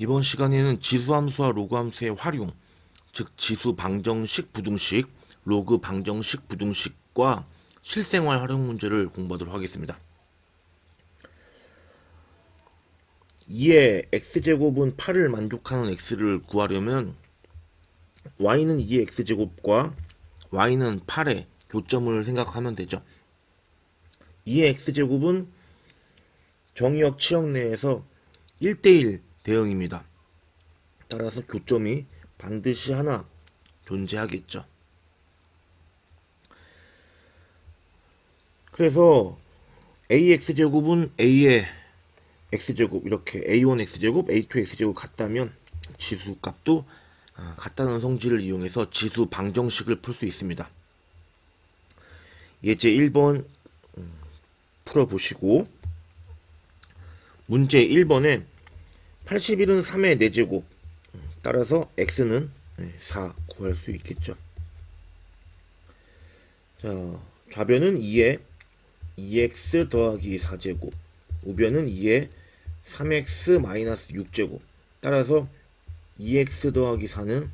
이번 시간에는 지수함수와 로그함수의 활용, 즉 지수 방정식, 부등식, 로그 방정식, 부등식과 실생활 활용 문제를 공부하도록 하겠습니다. 2의 x제곱은 8을 만족하는 x를 구하려면 y는 2의 x제곱과 y는 8의 교점을 생각하면 되죠. 2의 x제곱은 정의역 치역 내에서 1대1 대응입니다. 따라서 교점이 반드시 하나 존재하겠죠. 그래서 ax제곱은 a의 x제곱 이렇게 a1 x제곱 a2 x제곱 같다면 지수값도 아, 같다는 성질을 이용해서 지수 방정식을 풀 수 있습니다. 예제 1번 음, 풀어보시고 문제 1번에 81은 3의 4제곱 따라서 x는 4 구할 수 있겠죠. 자, 좌변은 2에 2x 더하기 4제곱 우변은 2에 3x 마이너스 6제곱 따라서 2x 더하기 4는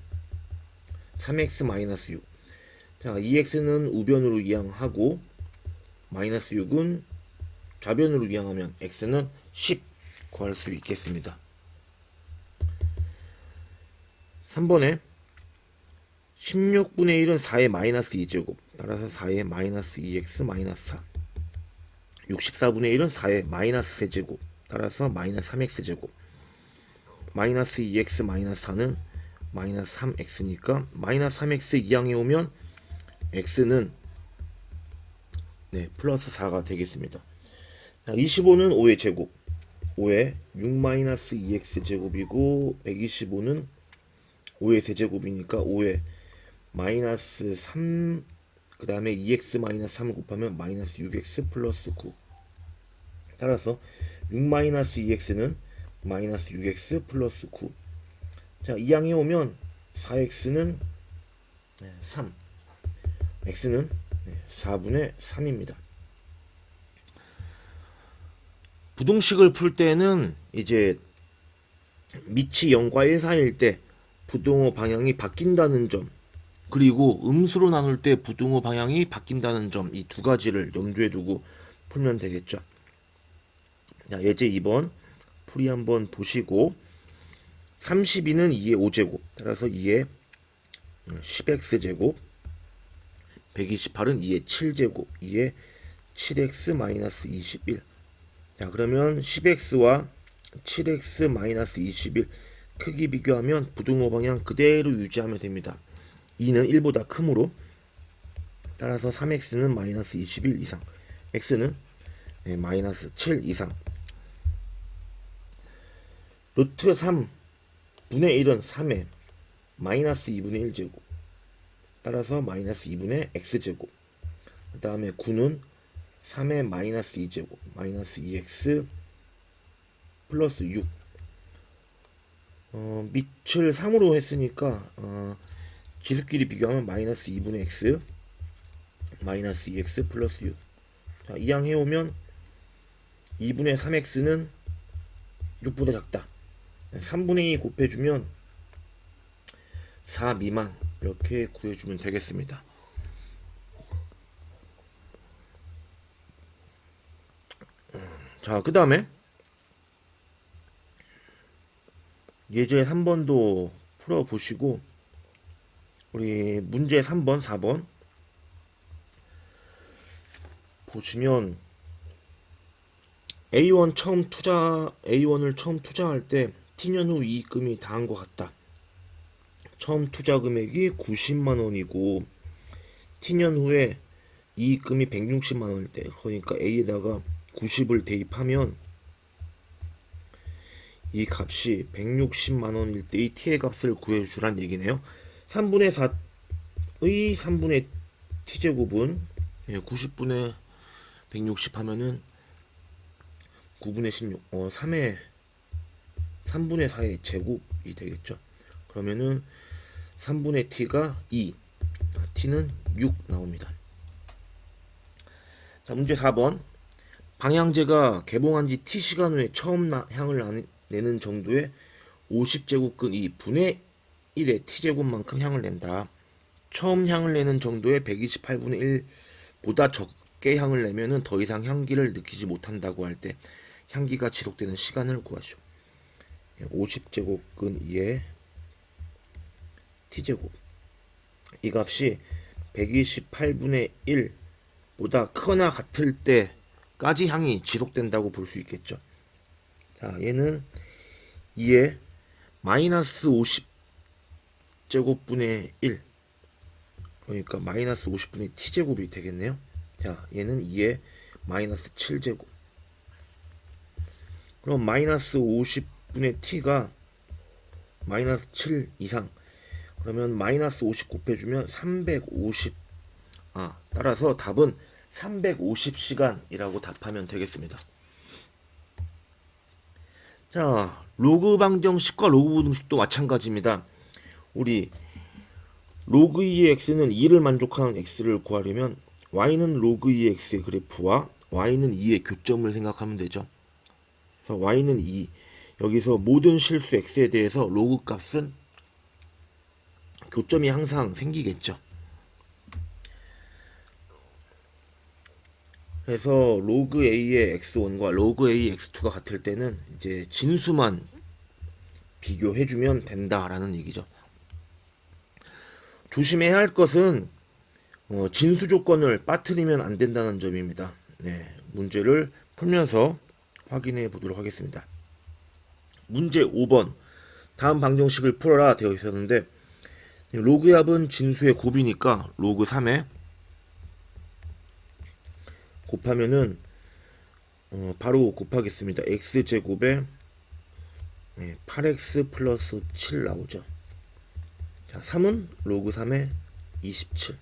3x 마이너스 6 자, 2x는 우변으로 이항하고 마이너스 6은 좌변으로 이항하면 x는 10 구할 수 있겠습니다. 3번에 16분의 1은 4의 마이너스 2제곱 따라서 4의 마이너스 2x 마이너스 4 64분의 1은 4의 마이너스 3제곱 따라서 마이너스 3x제곱. 마이너스 2x 마이너스 4는 마이너스 3x니까 마이너스 3x 이항에 오면 x는 네 플러스 4가 되겠습니다. 25는 5의 제곱. 5의 6 마이너스 2x 제곱이고 125는 5의 세제곱이니까 5의 마이너스 3 그 다음에 2x 마이너스 3을 곱하면 마이너스 6x 플러스 9 따라서 6 마이너스 2x는 마이너스 6x 플러스 9 자, 이 양이 오면 4x는 3 x는 4분의 3입니다. 부동식을 풀 때는 이제 밑이 0과 1 사이일 때 부동호 방향이 바뀐다는 점. 그리고 음수로 나눌 때 부등호 방향이 바뀐다는 점. 이 두 가지를 염두에 두고 풀면 되겠죠. 자, 예제 2번 풀이 한번 보시고 32는 2의 5제곱. 따라서 2의 10x 제곱 128은 2의 7제곱 2의 7x 마이너스 21 자, 그러면 10x와 7x 마이너스 21 크기 비교하면 부등호 방향 그대로 유지하면 됩니다. 2는 1보다 크므로 따라서 3x는 마이너스 21 이상 x는 네, 마이너스 7 이상. 루트 3 분의 1은 3에 마이너스 2분의 1제곱 따라서 마이너스 2분의 x제곱. 그 다음에 9는 3의 마이너스 2제곱 마이너스 2x 플러스 6 어, 밑을 3으로 했으니까 어, 지수끼리 비교하면 마이너스 2분의 x 마이너스 2x 플러스 6 자, 이항 해오면 2분의 3x는 6보다 작다. 3분의 2 곱해주면 4 미만 이렇게 구해주면 되겠습니다. 자 그 다음에 예제 3번도 풀어보시고 우리 문제 3번, 4번 보시면 A1 처음 투자 A1을 처음 투자할 때 T년 후 이익금이 다한 것 같다. 처음 투자 금액이 90만 원이고 T년 후에 이익금이 160만 원일 때 그러니까 A에다가 90을 대입하면 이 값이 160만 원일 때 이 t의 값을 구해주란 얘기네요. 3분의 4의 3분의 t제곱은 90분의 160 하면은 9분의 16, 어, 3의 3분의 4의 제곱이 되겠죠. 그러면은 3분의 t가 2, t는 6 나옵니다. 자, 문제 4번. 방향제가 개봉한 지 t 시간 후에 처음 나, 향을 나, 내는 정도의 50제곱근 2 분의 1의 t제곱만큼 향을 낸다. 처음 향을 내는 정도의 128분의 1보다 적게 향을 내면은 더 이상 향기를 느끼지 못한다고 할 때 향기가 지속되는 시간을 구하시오. 50제곱근 2의 t제곱 이 값이 128분의 1보다 크거나 같을 때까지 향이 지속된다고 볼 수 있겠죠. 자, 얘는 2의 마이너스 50제곱분의 1 그러니까 마이너스 50분의 t제곱이 되겠네요. 자, 얘는 2의 마이너스 7제곱 그럼 마이너스 50분의 t가 마이너스 7 이상 그러면 마이너스 50 곱해주면 350 아, 따라서 답은 350시간이라고 답하면 되겠습니다. 자, 로그 방정식과 로그 부등식도 마찬가지입니다. 우리 로그 2의 x는 2를 만족하는 x를 구하려면 y는 로그 2의 x의 그래프와 y는 2의 교점을 생각하면 되죠. 그래서 y는 2 여기서 모든 실수 x에 대해서 로그 값은 교점이 항상 생기겠죠. 그래서 로그 a의 x1과 로그 a x2가 같을 때는 이제 진수만 비교해주면 된다라는 얘기죠. 조심해야 할 것은 어, 진수 조건을 빠뜨리면 안 된다는 점입니다. 네, 문제를 풀면서 확인해 보도록 하겠습니다. 문제 5번 다음 방정식을 풀어라 되어 있었는데 로그의 합은 진수의 곱이니까 로그 3에 곱하면은 어, 바로 곱하겠습니다. x제곱에 네, 8x 플러스 7 나오죠. 자, 3은 로그 3에 27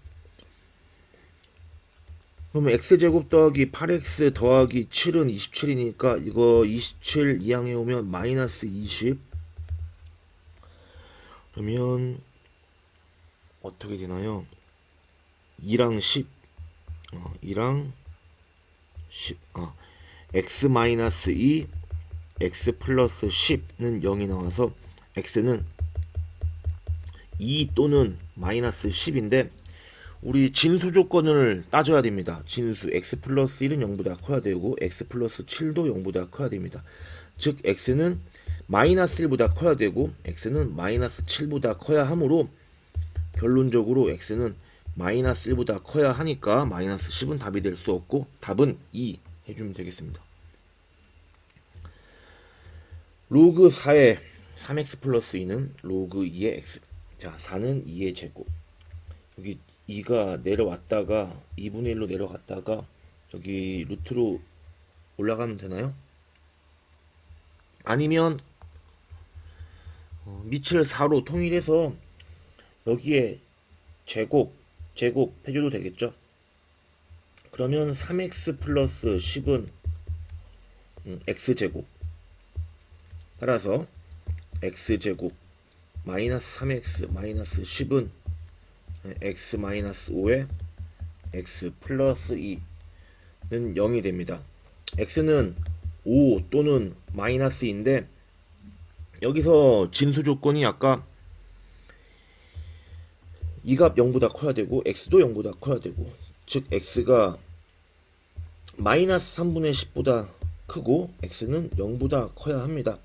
그러면 x제곱 더하기 8x 더하기 7은 27이니까 이거 27 이항에 오면 마이너스 20 그러면 어떻게 되나요? 2랑 10 어, 2랑 10 아, x 마이너스 2 x 플러스 10는 0이 나와서 x는 2 또는 마이너스 10인데 우리 진수 조건을 따져야 됩니다. 진수 x 플러스 1은 0보다 커야 되고 x 플러스 7도 0보다 커야 됩니다. 즉 x는 마이너스 1보다 커야 되고 x는 마이너스 7보다 커야 하므로 결론적으로 x는 마이너스 1보다 커야 하니까 마이너스 10은 답이 될 수 없고 답은 2 해주면 되겠습니다. 로그 4의 3x 플러스 2는 로그 2의 x 자 4는 2의 제곱 여기 2가 내려왔다가 2분의 1로 내려갔다가 여기 루트로 올라가면 되나요? 아니면 어, 밑을 4로 통일해서 여기에 제곱 제곱 해줘도 되겠죠? 그러면 3x 플러스 10은 음, x제곱 따라서 x제곱 마이너스 3x 마이너스 10은 x 마이너스 5에 x 플러스 2는 0이 됩니다. x는 5 또는 마이너스 2인데 여기서 진수 조건이 아까 이 값 0보다 커야 되고 x도 0보다 커야 되고 즉 x가 마이너스 3분의 10보다 크고 x는 0보다 커야 합니다.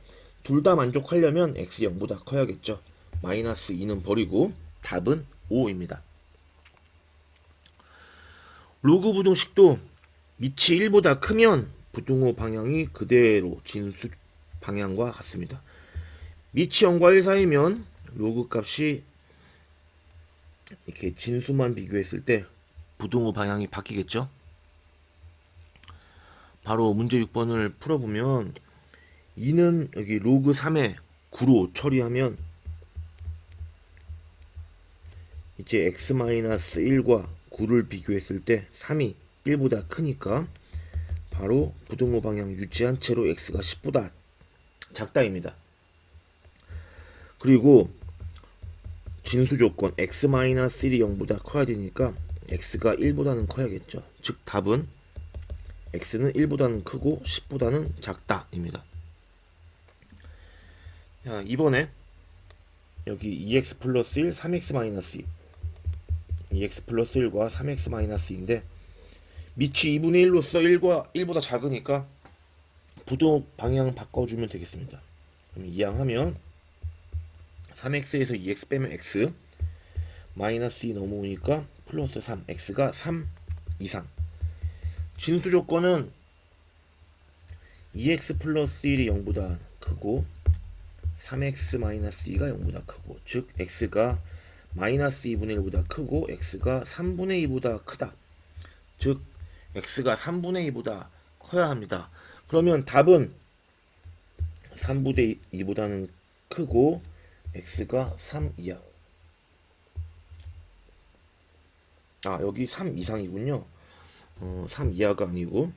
둘 다 만족하려면 x 0보다 커야겠죠. 마이너스 2는 버리고 답은 5입니다. 로그 부등식도 밑이 1보다 크면 부등호 방향이 그대로 진수 방향과 같습니다. 밑이 0과 1 사이면 로그 값이 이렇게 진수만 비교했을 때 부등호 방향이 바뀌겠죠? 바로 문제 6번을 풀어보면 2는 여기 로그 3에 9로 처리하면 이제 x-1과 9를 비교했을 때 3이 1보다 크니까 바로 부등호 방향 유지한 채로 x가 10보다 작다입니다. 그리고 진수 조건 x-1이 0보다 커야 되니까 x가 1보다는 커야겠죠. 즉 답은 x는 1보다는 크고 10보다는 작다입니다. 자, 이번에 여기 2x 플러스 1, 3x 마이너스 2 2x 플러스 1과 3x 마이너스 2인데 밑이 2분의 1로서 1과 1보다 작으니까 부동 방향 바꿔주면 되겠습니다. 그럼 이항하면 3x에서 2x 빼면 x 마이너스 2 넘어오니까 플러스 3 x가 3 이상. 진수 조건은 2x 플러스 1이 0보다 크고 3x 마이너스 2가 0보다 크고 즉 x가 마이너스 2분의 1보다 크고 x가 3분의 2보다 크다. 즉 x가 3분의 2보다 커야 합니다. 그러면 답은 3분의 2보다는 크고 x가 3 이하 아 여기 3 이상이군요. 어, 3 이하가 아니고.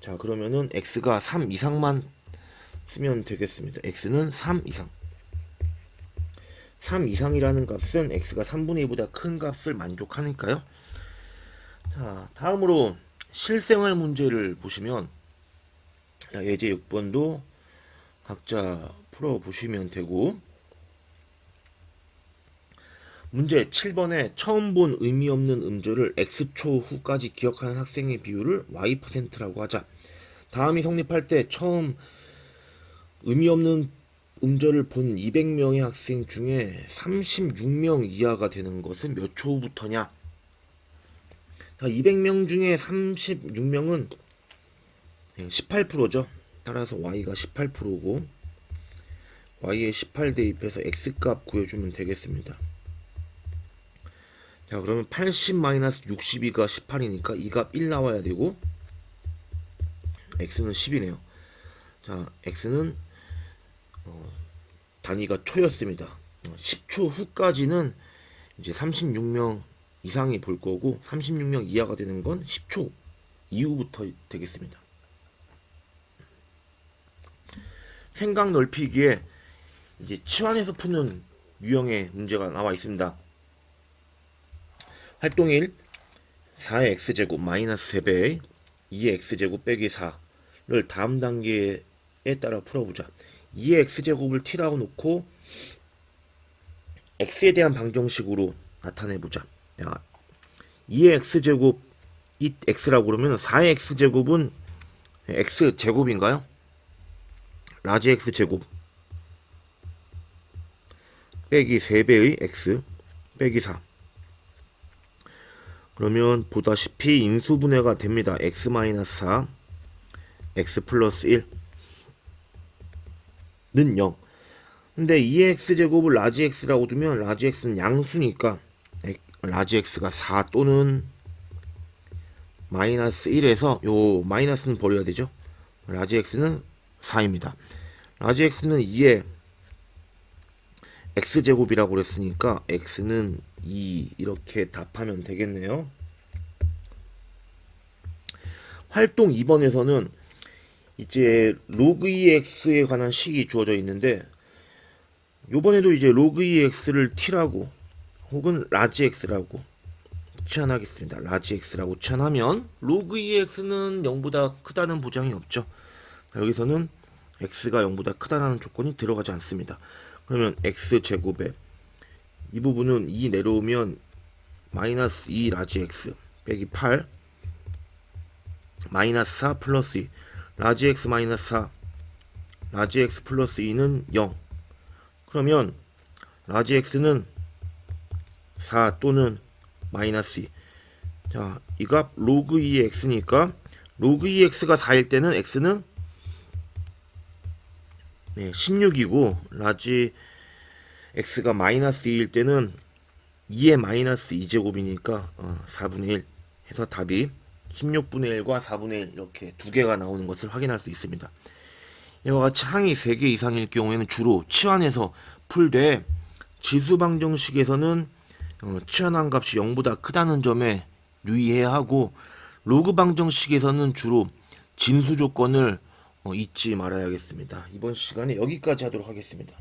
자 그러면은 x가 3 이상만 쓰면 되겠습니다. X는 3 이상. 3 이상이라는 값은 x가 3분의 2보다 큰 값을 만족하니까요. 자 다음으로 실생활 문제를 보시면 자, 예제 6번도 각자 풀어보시면 되고 문제 7번에 처음 본 의미 없는 음절을 x초 후까지 기억하는 학생의 비율을 y%라고 하자. 다음이 성립할 때 처음 의미 없는 음절을 본 200명의 학생 중에 36명 이하가 되는 것은 몇 초 후부터냐? 자, 200명 중에 36명은 18%죠. 따라서 y가 18%고 y에 18 대입해서 x값 구해주면 되겠습니다. 자 그러면 80-62가 18이니까 이 값 1 나와야 되고 x는 10이네요. 자 x는 어, 단위가 초였습니다. 어, 10초 후까지는 이제 36명 이상이 볼 거고 36명 이하가 되는 건 10초 이후부터 되겠습니다. 생각 넓히기에 이제 치환해서 푸는 유형의 문제가 나와 있습니다 활동 1 4의 x제곱 마이너스 3배 2의 x제곱 빼기 4를 다음 단계에 따라 풀어보자. 2의 x제곱을 t라고 놓고 x에 대한 방정식으로 나타내보자. 야, 2의 x제곱 이 x라고 그러면 4의 x제곱은 x제곱인가요? 라지 x제곱 빼기 3배의 x 빼기 4 그러면 보다시피 인수분해가 됩니다. x-4 x 플러스 1는 0 근데 2x제곱을 라지 x라고 두면 라지 x는 양수니까 라지 x가 4 또는 마이너스 1에서 요 마이너스는 버려야 되죠. 라지 x는 4입니다. 라지 x는 2에 x제곱이라고 그랬으니까 x는 2 이렇게 답하면 되겠네요. 활동 2번에서는 이제 로그 EX에 관한 식이 주어져 있는데 요번에도 이제 로그 EX를 T라고 혹은 라지 X라고 치환하겠습니다. 라지 X라고 치환하면 로그 EX는 0보다 크다는 보장이 없죠. 여기서는 X가 0보다 크다는 조건이 들어가지 않습니다. 그러면 x 제곱에 이 부분은 2 내려오면 마이너스 2 라지 x 빼기 8 마이너스 4 플러스 2 라지 x 마이너스 4 라지 x 플러스 2는 0 그러면 라지 x는 4 또는 마이너스 2 자, 이 값 로그 2의 x니까 로그 2x가 4일 때는 x는 네, 16이고 라지 x가 마이너스 2일 때는 2의 마이너스 2제곱이니까 어, 4분의 1 해서 답이 16분의 1과 4분의 1 이렇게 두 개가 나오는 것을 확인할 수 있습니다. 이와 같이 항이 3개 이상일 경우에는 주로 치환해서 풀되 지수방정식에서는 어, 치환한 값이 0보다 크다는 점에 유의해야 하고 로그 방정식에서는 주로 진수 조건을 어, 잊지 말아야겠습니다. 이번 시간에 여기까지 하도록 하겠습니다.